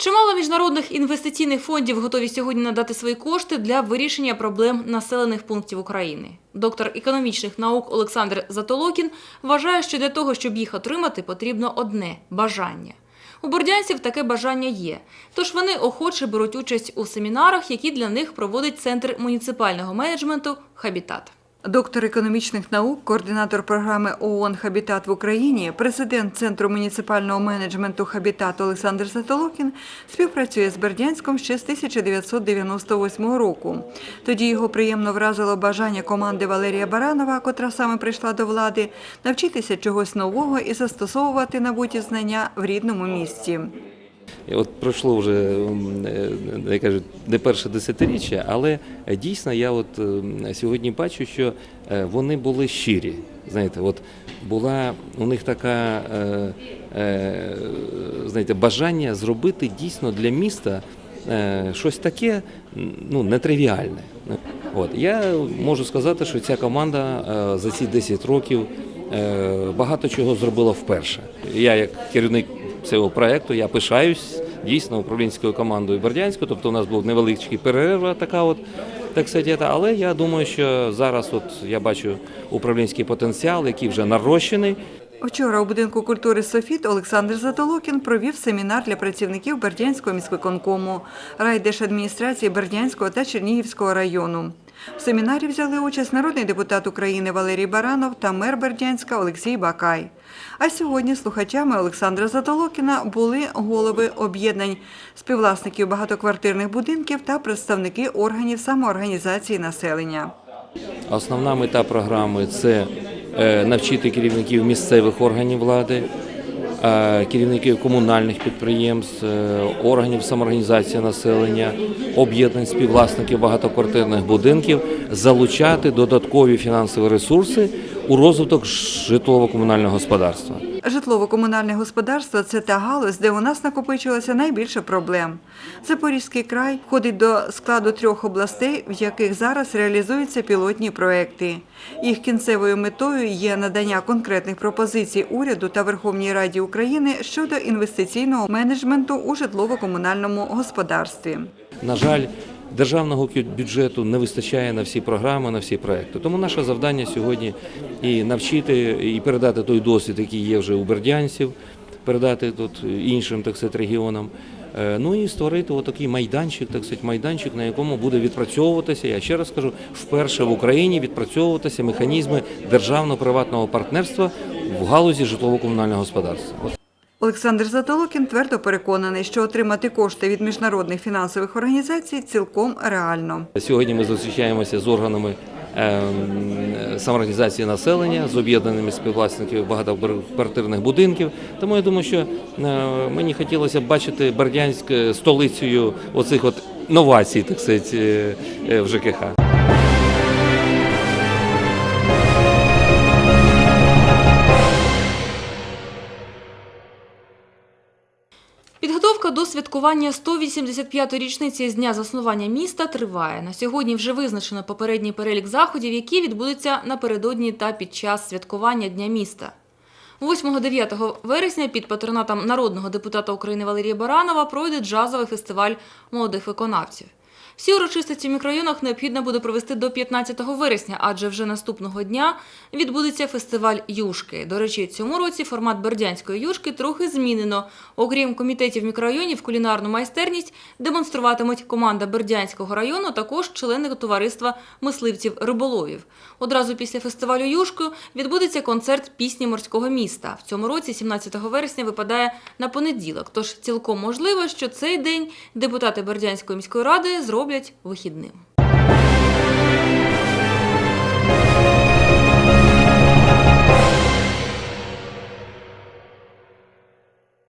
Чимало міжнародних інвестиційних фондів готові сьогодні надати свої кошти для вирішення проблем населених пунктів України. Доктор економічних наук Олександр Затолокін вважає, що для того, щоб їх отримати, потрібно одне бажання. У бордянців таке бажання є, тож вони охоче беруть участь у семінарах, які для них проводить Центр муніципального менеджменту Хабітат. Доктор економічних наук, координатор програми ООН Хабітат в Україні, президент Центру муніципального менеджменту Хабітат Олександр Затолокін співпрацює з Бердянськом ще з 1998 року. Тоді його приємно вразило бажання команди Валерія Баранова, котра саме прийшла до влади, навчитися чогось нового і застосовувати набуті знання в рідному місті. От пройшло вже е, я кажу, не перше десятиріччя, але дійсно я от сьогодні бачу, що е, вони були щирі. Знаєте, от була у них така е, знаєте, бажання зробити дійсно для міста щось таке ну, нетривіальне. От я можу сказати, що ця команда за ці 10 років багато чого зробила вперше. Я як керівник цього проекту. Я пишаюсь дійсно управлінською командою Бердянською. Тобто у нас був невеличкий перерва, така от так сказати, але я думаю, що зараз от я бачу управлінський потенціал, який вже нарощений. Вчора у будинку культури Софіт Олександр Затолокін провів семінар для працівників Бердянського міськвиконкому, райдержадміністрації Бердянського та Чернігівського району. В семінарі взяли участь народний депутат України Валерій Баранов та мер Бердянська Олексій Бакай. А сьогодні слухачами Олександра Затолокіна були голови об'єднань співвласників багатоквартирних будинків та представники органів самоорганізації населення. Основна мета програми це е, навчити керівників місцевих органів влади, керівників комунальних підприємств, е, органів самоорганізації населення, об'єднань співвласників багатоквартирних будинків залучати додаткові фінансові ресурси у розвиток житлово-комунального господарства. Житлово-комунальне господарство це та галузь, де у нас накопичилося найбільше проблем. Запорізький край входить до складу трьох областей, в яких зараз реалізуються пілотні проекти. Їх кінцевою метою є надання конкретних пропозицій уряду та Верховній Раді України щодо інвестиційного менеджменту у житлово-комунальному господарстві. На жаль, державного бюджету не вистачає на всі програми, на всі проекти. Тому наше завдання сьогодні і навчити, і передати той досвід, який є вже у бердянців, передати тут іншим так сказати, регіонам. Е, Ну і створити отакий майданчик, так сказати, майданчик, на якому буде відпрацьовуватися, я ще раз кажу, вперше в Україні відпрацьовуватися механізми державно-приватного партнерства в галузі житлово-комунального господарства. Олександр Затолокін твердо переконаний, що отримати кошти від міжнародних фінансових організацій цілком реально. Сьогодні ми зустрічаємося з органами ем, самоорганізації населення, з об'єднаними співвласниками багатоквартирних будинків. Тому я думаю, що е, мені хотілося б бачити Бердянськ е, столицею оцих от новацій, так сказати, е, в ЖКХ. Підготовка до святкування 185-ї річниці з дня заснування міста триває. На сьогодні вже визначено попередній перелік заходів, які відбудуться напередодні та під час святкування Дня міста. 8-9 вересня під патронатом народного депутата України Валерія Баранова пройде джазовий фестиваль молодих виконавців. Всі урочистості в мікрорайонах необхідно буде провести до 15 вересня, адже вже наступного дня відбудеться фестиваль Юшки. До речі, цьому році формат бердянської юшки трохи змінено. Окрім комітетів мікрорайонів, кулінарну майстерність демонструватимуть команда Бердянського району, також члени товариства мисливців риболовів. Одразу після фестивалю Юшки відбудеться концерт пісні морського міста. В цьому році, 17 вересня, випадає на понеділок. Тож цілком можливо, що цей день депутати Бердянської міської ради зроблять вихідним.